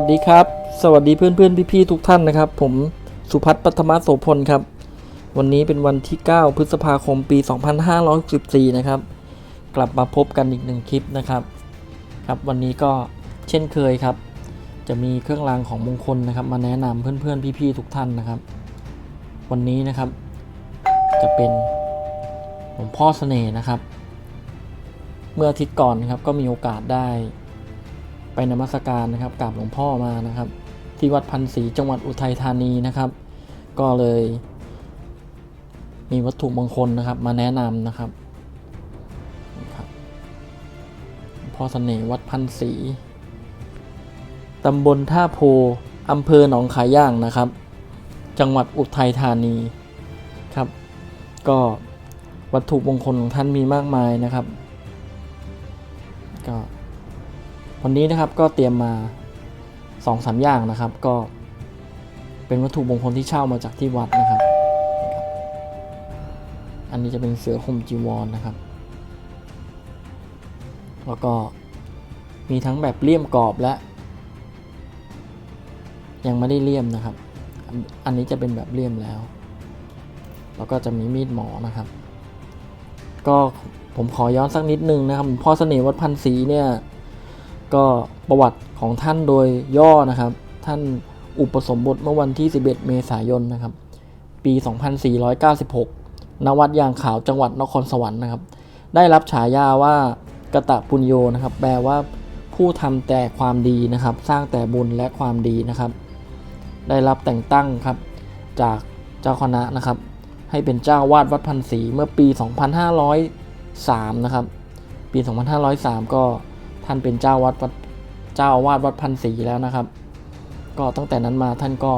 วัสดีครับ สวัสดีเพื่อนเพื่อนพี่ๆทุกท่านนะครับ ผมสุพัฒน์ปัทมาโสพลครับ วันนี้เป็นวันที่ 9 พฤษภาคมปี 2564 นะครับ กลับมาพบกันอีกหนึ่งคลิปนะครับ ครับวันนี้ก็เช่นเคยครับ จะมีเครื่องรางของมงคลนะครับ มาแนะนำเพื่อนๆพี่ๆทุกท่านนะครับ วันนี้นะครับ จะเป็นหลวงพ่อเสน่ห์นะครับ เมื่ออาทิตย์ก่อนนะครับก็มีโอกาสได้ ไปนมัสการนะครับกราบหลวงพ่อมานะครับ ที่วัดพันศรีจังหวัดอุทัยธานีนะครับ ก็เลย มีวัตถุมงคลนะครับ มาแนะนำนะครับพ่อเสน่ห์วัดพันศรีตำบลท่าโพอำเภอหนองขาย่างนะครับ จังหวัดอุทัยธานีครับ ก็วัตถุมงคลของท่านมีมากมายนะครับ วันนี้นะครับก็เตรียมมา2อสอย่างนะครับ ก็เป็นวัตถุมงคลที่เช่ามาจากที่วัดนะครับ อันนี้จะเป็นเสือห่มจีวรนนะครับ แล้วก็มีทั้งแบบเลี่ยมกรอบและ ยังไม่ได้เลี่ยมนะครับ อันนี้จะเป็นแบบเลี่ยมแล้ว แล้วก็จะมีมีดหมอนะครับ ก็ผมขอย้อนสักนิดนึงนะครับพ่อเสน่ห์วัดพันศรีเนี่ย ก็ประวัติของท่านโดยย่อนะครับ ท่านอุปสมบทเมื่อวันที่ 11 เมษายนนะครับ ปี 2496 ณ วัดยางขาวจังหวัดนครสวรรค์นะครับ ได้รับฉายาว่ากะตะปุญโยนะครับ แปลว่าผู้ทำแต่ความดีนะครับ สร้างแต่บุญและความดีนะครับ ได้รับแต่งตั้งครับจากเจ้าคณะนะครับ ให้เป็นเจ้าวาดวัดพันศรีเมื่อปี 2503 นะครับ ปี 2503 ก็ ท่านเป็นเจ้าวัดวัดเจ้าอาวาดวัดพันศรีแล้วนะครับ ก็ตั้งแต่นั้นมาท่านก็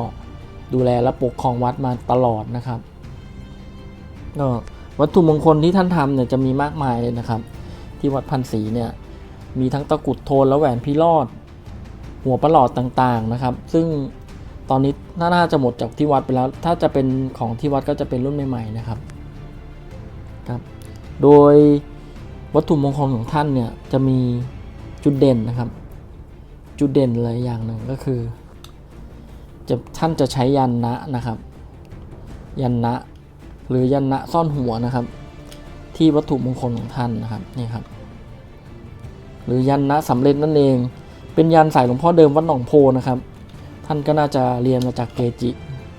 ดูแลและปกครองวัดมาตลอดนะครับก็วัตถุมงคลที่ท่านทำเนี่ยจะมีมากมายเลยนะครับ ที่วัดพันศรีเนี่ยมีทั้งตะกรุดโทนและแหวนพิรอด หัวประหลอดต่างๆนะครับ ซึ่งตอนนี้น่าจะหมดจากที่วัดไปแล้ว ถ้าจะเป็นของที่วัดก็จะเป็นรุ่นใหม่ๆนะครับครับ โดยวัตถุมงคลของท่านเนี่ยจะมี จุดเด่นนะครับ จุดเด่นเลยอย่างหนึ่งก็คือจะท่านจะใช้ยันนะนะครับ ยันนะหรือยันนะซ่อนหัวนะครับ ที่วัตถุมงคลของท่านนะครับนี่ครับ หรือยันนะสำเร็จนั่นเอง เป็นยันสายหลวงพ่อเดิมวัดหนองโพนะครับ ท่านก็น่าจะเรียนมาจากเกจิ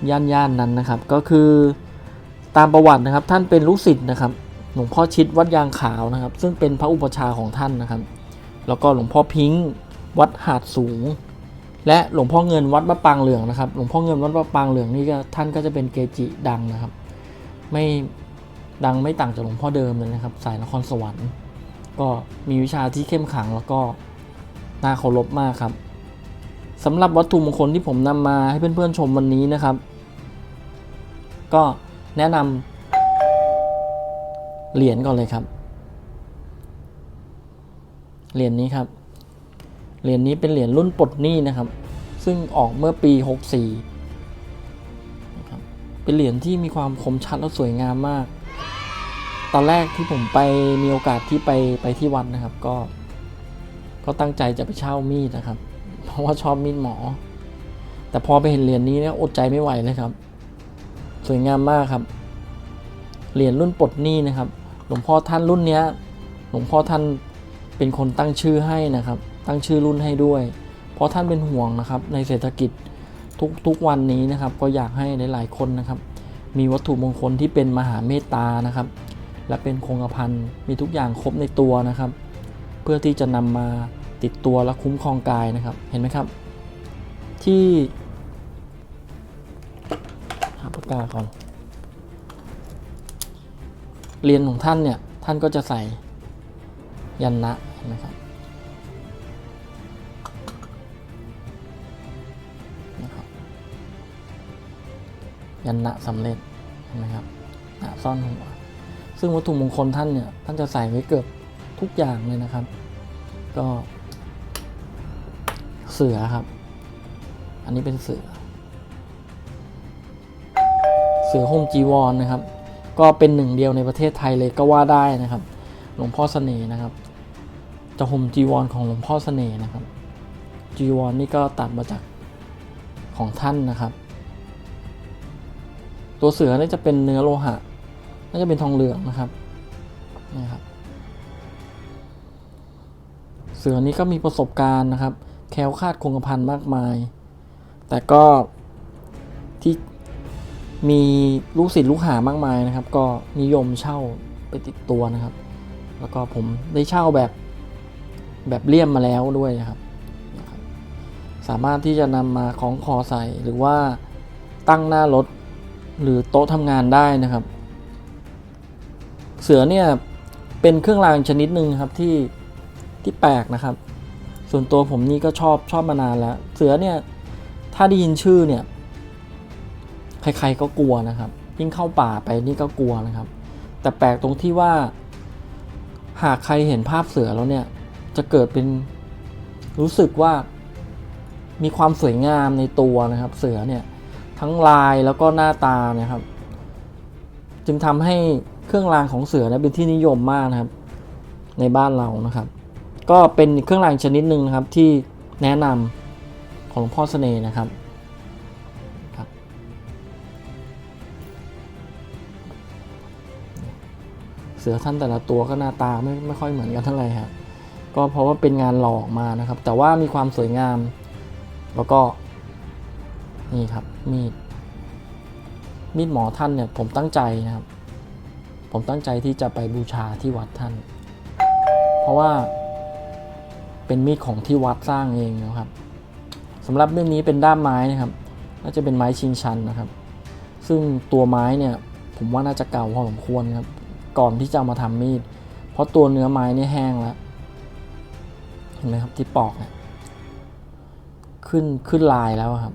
ย่านย่านนั้นนะครับ ก็คือตามประวัตินะครับท่านเป็นลูกศิษย์นะครับหลวงพ่อชิดวัดยางขาวนะครับ ซึ่งเป็นพระอุปชาของท่านนะครับ แล้วก็หลวงพ่อพิงค์วัดหาดสูง และหลวงพ่อเงินวัดมะปางเหลืองนะครับ หลวงพ่อเงินวัดมะปางเหลืองนี่ก็ท่านก็จะเป็นเกจิดังนะครับ ไม่ดังไม่ต่างจากหลวงพ่อเดิมเลยนะครับ สายนครสวรรค์ ก็มีวิชาที่เข้มขังแล้วก็น่าเคารพมากครับสำหรับวัตถุมงคลที่ผมนำมาให้เพื่อนๆชมวันนี้นะครับ ก็แนะนำเหรียญก่อนเลยครับ เหรียญนี้ครับ เหรียญนี้เป็นเหรียญรุ่นปลดหนี้นะครับ ซึ่งออกเมื่อปี 64นะครับเป็นเหรียญที่มีความคมชัดและสวยงามมาก ตอนแรกที่ผมไปมีโอกาสที่ไปไปที่วัดนะครับก็ ก็ตั้งใจจะไปเช่ามีดนะครับ เพราะว่าชอบมีดหมอ แต่พอไปเห็นเหรียญนี้เนี่ยอดใจไม่ไหวเลยครับ สวยงามมากครับ เหรียญรุ่นปลดหนี้นะครับ หลวงพ่อท่านรุ่นเนี้ย หลวงพ่อท่าน เป็นคนตั้งชื่อให้นะครับ ตั้งชื่อรุ่นให้ด้วย เพราะท่านเป็นห่วงนะครับ ในเศรษฐกิจทุกทุกวันนี้นะครับ ก็อยากให้หลาย ๆ คนนะครับ มีวัตถุมงคลที่เป็นมหาเมตตานะครับ และเป็นคงกระพันมีทุกอย่างครบในตัวนะครับ เพื่อที่จะนำมาติดตัวและคุ้มครองกายนะครับ เห็นไหมครับ ที่หาปากกาก่อนเรียนของท่านเนี่ย ท่านก็จะใส่ยันนะ นไหมครับนะครับ ยันนะสำเร็จเห็นไหมครับนะซ่อนหัวซึ่งวัตถุมงคลท่านเนี่ย ท่านจะใส่ไว้เกือบทุกอย่างเลยนะครับ ก็เสือครับ อันนี้เป็นเสือ เสือห่มจีวรนะครับ ก็เป็นหนึ่งเดียวในประเทศไทยเลยก็ว่าได้นะครับ หลวงพ่อเสน่ห์นะครับ จะห่มจีวรของหลวงพ่อเสน่ห์นะครับ จีวรนี่ก็ตัดมาจากของท่านนะครับ ตัวเสือนี่จะเป็นเนื้อโลหะน่าจะเป็นทองเหลืองนะครับนี่ครับ เสือนี้ก็มีประสบการณ์นะครับ แคล้วคาดคงกระพันมากมาย แต่ก็ที่มีลูกศิษย์ลูกหามากมายนะครับ ก็นิยมเช่าไปติดตัวนะครับ แล้วก็ผมได้เช่าแบบ แบบเลี่ยมมาแล้วด้วยครับ สามารถที่จะนำมาคล้องคอใส่หรือว่าตั้งหน้ารถหรือโต๊ะทำงานได้นะครับ เสือเนี่ยเป็นเครื่องรางชนิดหนึ่งครับที่ที่แปลกนะครับ ส่วนตัวผมนี่ก็ชอบชอบมานานแล้ว เสือเนี่ยถ้าได้ยินชื่อเนี่ยใครๆก็กลัวนะครับ ยิ่งเข้าป่าไปนี่ก็กลัวนะครับ แต่แปลกตรงที่ว่า หากใครเห็นภาพเสือแล้วเนี่ย จะเกิดเป็นรู้สึกว่ามีความสวยงามในตัวนะครับ เสือเนี่ยทั้งลายแล้วก็หน้าตานะครับ จึงทำให้เครื่องรางของเสือเนี่ยเป็นที่นิยมมากนะครับ ในบ้านเรานะครับ ก็เป็นเครื่องรางชนิดหนึ่งนะครับที่แนะนำของหลวงพ่อเสน่ห์นะครับครับ เสือท่านแต่ละตัวก็หน้าตาไม่ไม่ค่อยเหมือนกันเท่าไหร่ครับ ก็เพราะว่าเป็นงานหล่อมานะครับ แต่ว่ามีความสวยงาม แล้วก็ นี่ครับมีดมีดหมอท่านเนี่ยผมตั้งใจนะครับ ผมตั้งใจที่จะไปบูชาที่วัดท่าน เพราะว่าเป็นมีดของที่วัดสร้างเองนะครับสำหรับเรื่องนี้เป็นด้ามไม้นะครับน่าจะเป็นไม้ชิงชันนะครับ ซึ่งตัวไม้เนี่ยผมว่าน่าจะเก่าพอสมควรครับก่อนที่จะมาทำมีด เพราะตัวเนื้อไม้เนี่ยแห้งแล้ว ห็นไหมครับที่ปอกเนี่ยขึ้นขึ้นลายแล้วครับ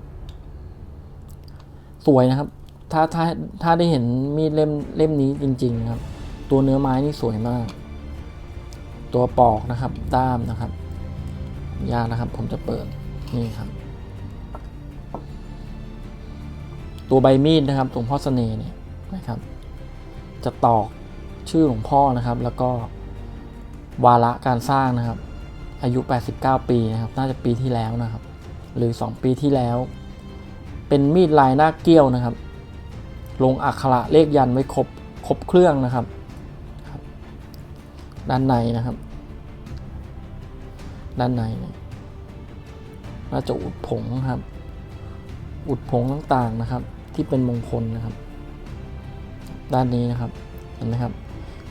สวยนะครับ ถ้าถ้าถ้าได้เห็นมีดเล่มเล่มนี้จริง ๆ ครับ ตัวเนื้อไม้นี่สวยมาก ตัวปอกนะครับ ด้ามนะครับ ยากนะครับ ผมจะเปิดนี่ครับ ตัวใบมีดนะครับหลวงพ่อเสน่ห์เนี่ยนะครับ จะตอกชื่อหลวงพ่อนะครับ แล้วก็วาระการสร้างนะครับ อายุ 89 ปีนะครับ น่าจะปีที่แล้วนะครับ หรือ 2 ปีที่แล้ว เป็นมีดลายหน้าเกี้ยวนะครับ ลงอักขระเลขยันไว้ครบครบเครื่องนะครับ ด้านในนะครับ ด้านในนี่ยน่าจะอุดผงครับ อุดผงต่างๆนะครับ ที่เป็นมงคลนะครับ ด้านนี้นะครับ เห็นไหมครับ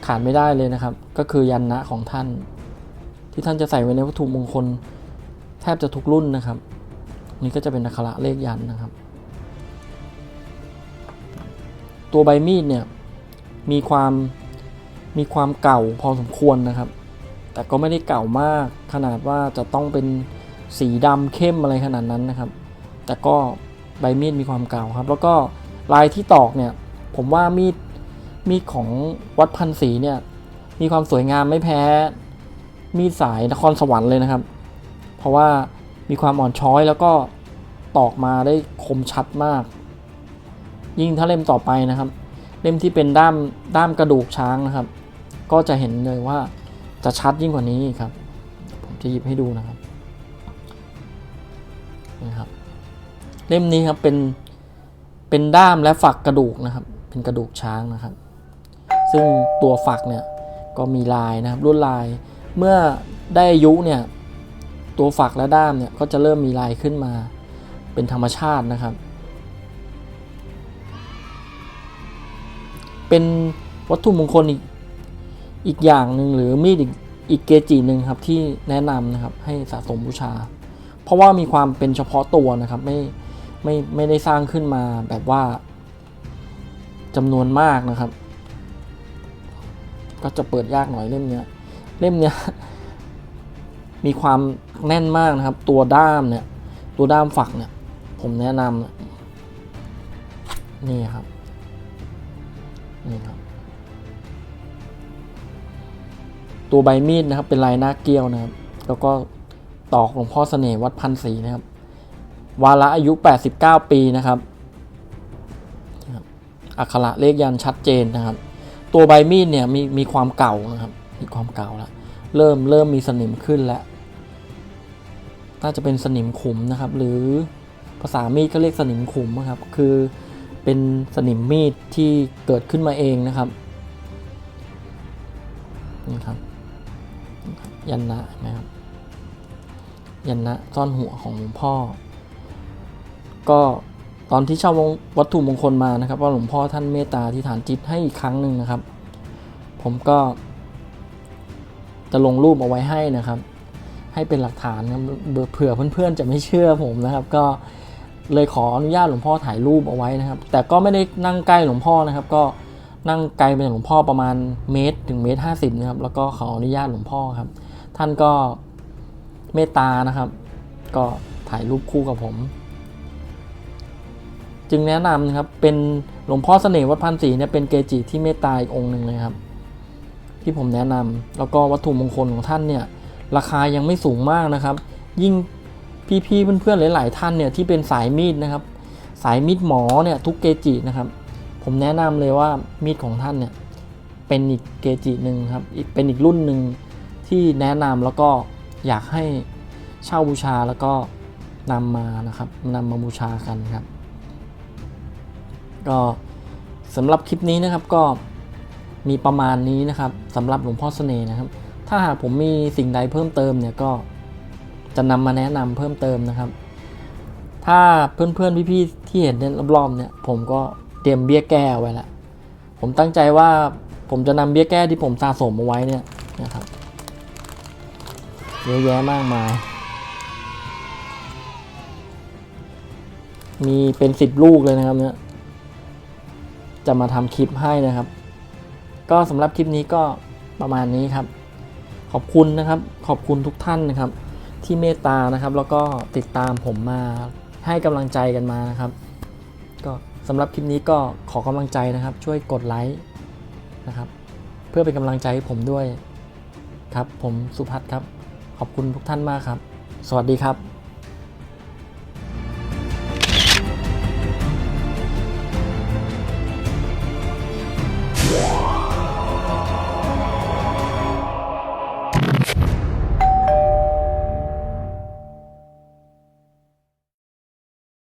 ขาดไม่ได้เลยนะครับ ก็คือยันนะของท่าน ที่ท่านจะใส่ไว้ในวัตถุมงคล แทบจะทุกรุ่นนะครับ นี่ก็จะเป็นอักขระเลขยันนะครับ ตัวใบมีดเนี่ยมีความมีความเก่าพอสมควรนะครับ แต่ก็ไม่ได้เก่ามากขนาดว่าจะต้องเป็นสีดำเข้มอะไรขนาดนั้นนะครับ แต่ก็ใบมีดมีความเก่าครับ แล้วก็ลายที่ตอกเนี่ยผมว่ามีดมีดของวัดพันศรีเนี่ยมีความสวยงามไม่แพ้ มีดสายนครสวรรค์เลยนะครับ เพราะว่ามีความอ่อนช้อยแล้วก็ตอกมาได้คมชัดมาก ยิ่งถ้าเล่มต่อไปนะครับ เล่มที่เป็นด้ามด้ามกระดูกช้างนะครับ ก็จะเห็นเลยว่าจะชัดยิ่งกว่านี้ครับ ผมจะหยิบให้ดูนะครับนี่ครับ เล่มนี้ครับเป็นเป็นด้ามและฝักกระดูกนะครับ เป็นกระดูกช้างนะครับ ซึ่งตัวฝักเนี่ยก็มีลายนะครับลวดลาย เมื่อได้อายุเนี่ยตัวฝักและด้ามเนี่ยก็จะเริ่มมีลายขึ้นมาเป็นธรรมชาตินะครับ เป็นวัตถุมงคลอีกอีกอย่างหนึ่งหรือมีดอีกอีกเกจิหนึ่งครับที่แนะนำนะครับให้สะสมบูชา เพราะว่ามีความเป็นเฉพาะตัวนะครับไม่ไม่ไม่ได้สร้างขึ้นมาแบบว่าจำนวนมากนะครับ ก็จะเปิดยากหน่อยเล่มเนี้ย เล่มเนี้ยมีความแน่นมากนะครับ ตัวด้ามเนี่ย ตัวด้ามฝักเนี่ย ผมแนะนำนี่ครับ นี่ครับ ตัวใบมีดนะครับ เป็นลายหน้าเกี้ยวนะครับ แล้วก็ตอกหลวงพ่อเสน่ห์วัดพันศรีนะครับ วาระอายุ 89 ปีนะครับนะครับอักขระเลขยันชัดเจนนะครับ ตัวใบมีดเนี่ยมีมีความเก่านะครับ มีความเก่าแล้วเริ่มเริ่มมีสนิมขึ้นแล้วน่าจะเป็นสนิมขุมนะครับ หรือภาษามีดก็เรียกสนิมขุมนะครับ คือเป็นสนิมมีดที่เกิดขึ้นมาเองนะครับนี่ครับ ยันนะนะครับ ยันนะซ่อนหัวของหลวงพ่อ ก็ตอนที่เช่าววัตถุมงคลมานะครับ ว่าหลวงพ่อท่านเมตตาที่ฐานจิตให้อีกครั้งหนึ่งนะครับ ผมก็ จะลงรูปเอาไว้ให้นะครับ ให้เป็นหลักฐานครับเผื่อเพื่อนๆจะไม่เชื่อผมนะครับ ก็เลยขออนุญาตหลวงพ่อถ่ายรูปเอาไว้นะครับ แต่ก็ไม่ได้นั่งใกล้หลวงพ่อนะครับ ก็นั่งไกลไปจากหลวงพ่อประมาณเมตรถึงเมตรห้าสิบนะครับ แล้วก็ขออนุญาตหลวงพ่อครับ ท่านก็เมตตานะครับ ก็ถ่ายรูปคู่กับผม จึงแนะนำนะครับเป็นหลวงพ่อเสน่ห์วัดพันศรีเนี่ยเป็นเกจิที่เมตตาอีกองค์หนึ่งเลยครับ ที่ผมแนะนำแล้วก็วัตถุมงคลของท่านเนี่ยราคายังไม่สูงมากนะครับ ยิ่งพี่ๆเพื่อนๆหลายๆท่านเนี่ยที่เป็นสายมีดนะครับ สายมีดหมอเนี่ยทุกเกจินะครับ ผมแนะนำเลยว่ามีดของท่านเนี่ยเป็นอีกเกจิหนึ่งครับเป็นอีกรุ่นหนึ่งที่แนะนำแล้วก็อยากให้เช่าบูชาแล้วก็นำมานะครับนำมาบูชากันครับ ก็สำหรับคลิปนี้นะครับก็ มีประมาณนี้นะครับสำหรับหลวงพ่อเสน่ห์นะครับ ถ้าหากผมมีสิ่งใดเพิ่มเติมเนี่ยก็จะนำมาแนะนำเพิ่มเติมนะครับ ถ้าเพื่อนๆพี่ๆที่เห็นเนี่ยรอบๆเนี่ยผมก็เตรียมเบี้ยแก้ไว้ละผมตั้งใจว่าผมจะนำเบี้ยแก้ที่ผมสะสมเอาไว้เนี่ยนะครับเยอะแยะมากมาย มีเป็นสิบลูกเลยนะครับเนี่ยจะมาทำคลิปให้นะครับ ก็สำหรับคลิปนี้ก็ประมาณนี้ครับ ขอบคุณนะครับ ขอบคุณทุกท่านนะครับ ที่เมตตานะครับ แล้วก็ติดตามผมมาให้กำลังใจกันมานะครับ ก็สำหรับคลิปนี้ก็ขอกำลังใจนะครับ ช่วยกดไลค์นะครับ เพื่อเป็นกำลังใจให้ผมด้วยครับ ผมสุพัฒน์ครับ ขอบคุณทุกท่านมากครับ สวัสดีครับ